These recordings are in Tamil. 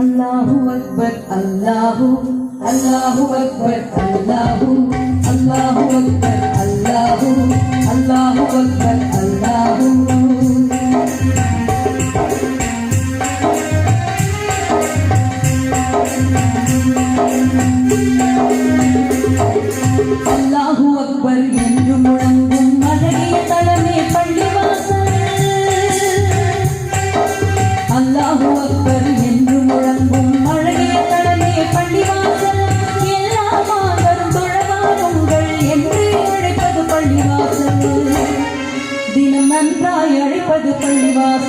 அல்லாஹு அக்பர் அல்லாஹு அல்லாஹு அக்பர் அல்லாஹு அல்லாஹு அக்பர் அல்லாஹு அல்லாஹு அக்பர் அல்லாஹு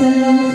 coração.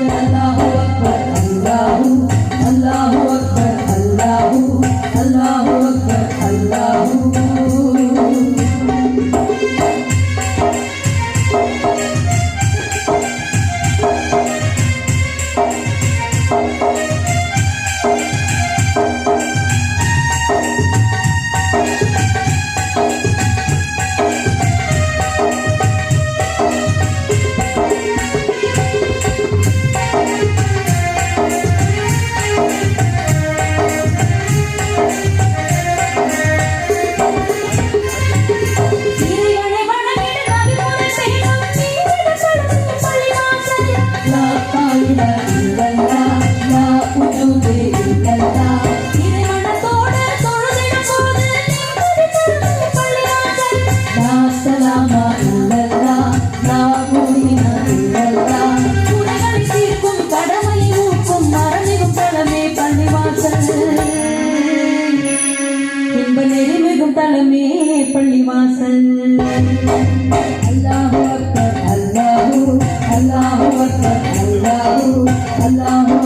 தலமே பள்ளிவாசல் அல்லாஹ் அல்லாஹ் அல்லாஹ் Allah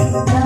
Thank you.